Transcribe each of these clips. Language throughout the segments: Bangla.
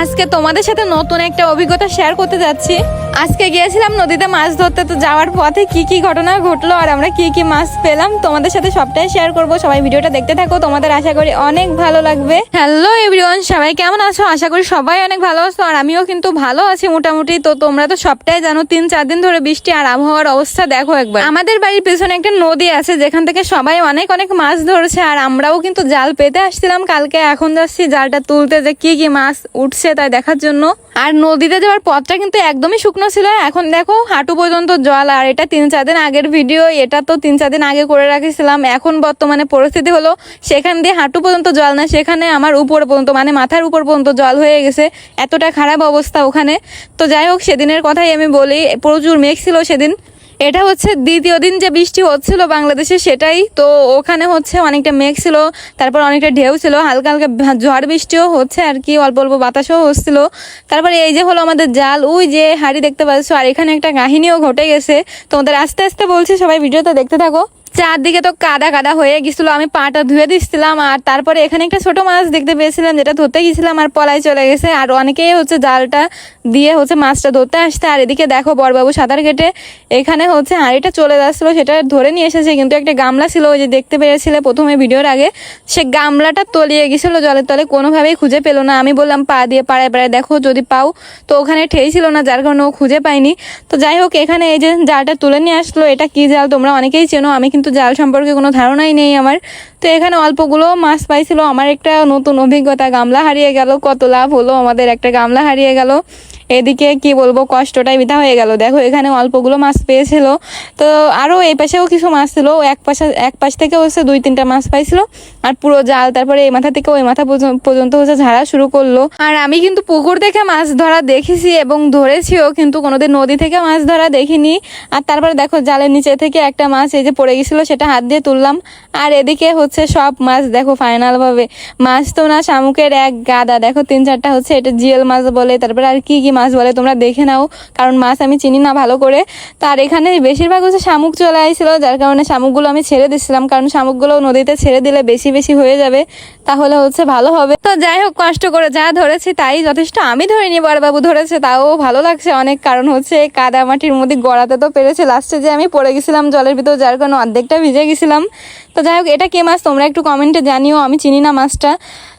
আজকে তোমাদের সাথে নতুন একটা অভিজ্ঞতা শেয়ার করতে যাচ্ছি। আজকে গিয়েছিলাম নদীতে মাছ ধরতে, তো যাওয়ার পথে কি কি ঘটনা ঘটলো আর আমরা কি কি মাছ পেলাম, তোমাদের সাথে সবটাই শেয়ার করব। সবাই ভিডিওটা দেখতে থাকো, তোমাদের আশা করি অনেক ভালো লাগবে। হ্যালো এভরিওয়ান সবাই কেমন আছো? আশা করি সবাই অনেক ভালো আছো, আর আমিও কিন্তু ভালো আছি মোটামুটি। তো তোমরা তো সবটাই জানো, তিন চার দিন ধরে বৃষ্টি আর আবহাওয়ার অবস্থা দেখো একবার। আমাদের বাড়ির পেছনে একটা নদী আছে, যেখান থেকে সবাই অনেক অনেক মাছ ধরছে, আর আমরাও কিন্তু জাল পেতে আসছিলাম কালকে, এখন যাচ্ছি জালটা তুলতে যে কি কি মাছ উঠছে তাই দেখার জন্য। আর নদীতে যাওয়ার পথটা কিন্তু একদমই শুকনো ছিল, এখন দেখো, হাঁটু পর্যন্ত জল, আর এটা তিন চার দিন আগের ভিডিও এটা তো তিন চার দিন আগে করে রাখেছিলাম। এখন বর্তমানে পরিস্থিতি হলো, সেখান দিয়ে হাঁটু পর্যন্ত জল না, সেখানে আমার উপর পর্যন্ত মানে মাথার উপর পর্যন্ত জল হয়ে গেছে। এতটা খারাপ অবস্থা ওখানে। তো যাই হোক, সেদিনের কথাই আমি বলি, প্রচুর মেঘ ছিল সেদিন। এটা হচ্ছে দ্বিতীয় দিন যে বৃষ্টি হচ্ছিল বাংলাদেশে সেটাই। তো ওখানে হচ্ছে অনেকটা মেঘ ছিল, তারপর অনেকটা ঢেউ ছিল, হালকা হালকা ঝড় বৃষ্টিও হচ্ছে আর কি, অল্প অল্প বাতাসও হচ্ছিল। তারপরে এই যে হলো আমাদের জাল, ওই যে হাড়ি দেখতে পাচ্ছ, আর এখানে একটা কাহিনীও ঘটে গেছে। তোমাদের আস্তে আস্তে বলছি, সবাই ভিডিওটা দেখতে থাকো। চারদিকে তো কাদা কাদা হয়ে গেছিল, আমি পাটা ধুয়ে দিচ্ছিলাম আর তারপরে এখানে একটা ছোট মাছ দেখতে পেয়েছিলাম যেটা ধরতে গেছিলাম আর পলাই চলে গেছে। আর অনেকেই হচ্ছে জালটা দিয়ে হচ্ছে মাছটা ধরতে আসতে আর এদিকে দেখো বড়বাবু সাঁতার কেটে এখানে হচ্ছে হাঁড়িটা চলে যাচ্ছিল, সেটা ধরে নিয়ে এসেছে। কিন্তু একটা গামলা ছিল, ওই যে দেখতে পেয়েছিলে প্রথমে ভিডিওর আগে, সে গামলাটা তলিয়ে গেছিল, জলের তলে কোনোভাবেই খুঁজে পেল না। আমি বললাম, পা দিয়ে পাড়ায় পাড়ায় দেখো, যদি পাও। তো ওখানে ঠেই ছিল না, যার কারণে ও খুঁজে পায়নি। তো যাই হোক, এখানে এই যে জালটা তুলে নিয়ে আসলো, এটা কি জাল তোমরা অনেকেই চেনো, আমি কিন্তু জাল সম্পর্কে কোনো ধারণাই নেই আমার। তো এখানে অল্পগুলো মাছ পাইছিল। আমার একটা নতুন অভিজ্ঞতা, গামলা হারিয়ে গেল, কত লাভ হলো, আমাদের একটা গামলা হারিয়ে গেল। এদিকে কি বলব, কষ্টটাই বৃথা হয়ে গেল। দেখো, এখানে অল্পগুলো মাছ পেয়েছিল। তো আরও এই পাশেও কিছু মাছ ছিল। এক পাশে, এক পাশ থেকে হচ্ছে দুই, তিনটা মাছ পাইছিল। আর পুরো জাল, তারপরে এই মাথা থেকে ওই মাথা পর্যন্ত- হচ্ছে ঝাড়া শুরু করল। আর আমি কিন্তু পুকুর থেকে মাছ ধরা দেখেছি এবং ধরেছিও, কিন্তু কোনোদিন নদী থেকে মাছ ধরা দেখিনি। আর তারপরে দেখো, জালের নিচে থেকে একটা মাছ এই যে পড়ে গেছিল, সেটা হাত দিয়ে তুললাম। আর এদিকে হচ্ছে সব মাছ দেখো ফাইনাল ভাবে। মাছ তো না শামুকের এক গাদা। দেখো, তিন, চারটা হচ্ছে এটা জিএল মাছ বলে। তারপরে আর কি কি মাছ বলে, তোমরা দেখে নাও, কারণ মাছ আমি চিনি না ভালো করে। তো আর এখানে বেশিরভাগ হচ্ছে শামুক চলে আসছিল যার কারণে শামুকগুলো আমি ছেড়ে দিচ্ছিলাম কারণ শামুকগুলো নদীতে ছেড়ে দিলে বেশি বেশি হয়ে যাবে, তাহলে হচ্ছে ভালো হবে। তো যাই হোক, কষ্ট করে যা ধরেছি তাই যথেষ্ট। আমি ধরিনি বড়বাবু ধরেছে, তাও ভালো লাগছে অনেক, কারণ হচ্ছে কাদা মাটির মধ্যে গড়াতে তো পেরেছে। লাস্টে যে আমি পড়ে গেছিলাম জলের ভিতর, যার কারণে অর্ধেকটা ভিজে গেছিলাম। তো যাই হোক, এটা কে মাছ তোমরা একটু কমেন্টে জানিও, আমি চিনি না মাছটা।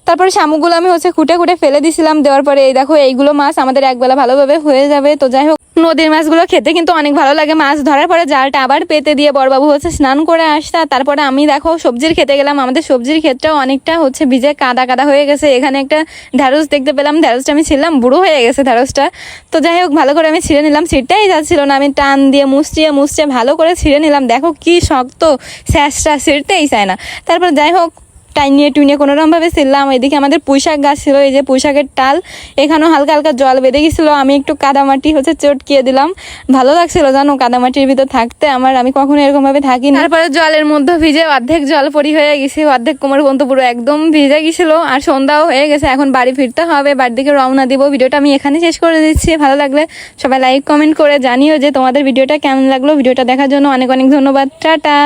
তারপরে শামুকগুলো আমি হচ্ছে খুঁটে খুঁটে ফেলে দিছিলাম, দেওয়ার পরে এই দেখো, এইগুলো মাছ আমাদের একবেলা ভালোভাবে হয়ে যাবে। তো যাই হোক, নদীর মাছগুলো খেতে কিন্তু অনেক ভালো লাগে। মাছ ধরার পরে জালটা আবার পেতে দিয়ে বড়বাবু হচ্ছে স্নান করে আসতা। তারপরে আমি দেখো সবজির খেতে গেলাম। আমাদের সবজির ক্ষেতটাও অনেকটা হচ্ছে ভিজে কাদা কাদা হয়ে গেছে। এখানে একটা ঢ্যাঁড়স দেখতে পেলাম। ঢ্যাঁড়সটা আমি ছিলাম বুড়ো হয়ে গেছে ঢ্যাঁড়সটা তো যাই হোক, ভালো করে আমি ছিঁড়ে নিলাম। ছিটটাই যাচ্ছিল না। আমি টান দিয়ে মুচড়িয়ে মুচড়িয়ে ভালো করে ছিঁড়ে নিলাম। দেখো কি শক্ত স্যাঁচটা ছিঁড়তেই চায় না। তারপর যাই হোক টাইনিয়ে টুইনিয়ে কোনো রকমভাবে ছিললাম এদিকে আমাদের পুঁইশাক গাছ ছিল, এই যে পুঁইশাকের টাল। এখানেও হালকা হালকা জল বেঁধে গেছিল। আমি একটু কাদামাটি হচ্ছে চটকিয়ে দিলাম। ভালো লাগছিল জানো কাদামাটির ভিতর থাকতে। আমার, আমি কখনো এরকমভাবে থাকি না তারপরে জলের মধ্যে ভিজে অর্ধেক জল পরি হয়ে গেছে। অর্ধেক কোমর পর্যন্ত পুরো একদম ভিজে গেছিল। আর সন্ধ্যাও হয়ে গেছে। এখন বাড়ি ফিরতে হবে। বাড়ির দিকে রওনা দিব। ভিডিওটা আমি এখানে শেষ করে দিচ্ছি। ভালো লাগলে সবাই লাইক কমেন্ট করে জানিও যে তোমাদের ভিডিওটা কেমন লাগল। ভিডিওটা দেখার জন্য অনেক অনেক ধন্যবাদ। টাটা!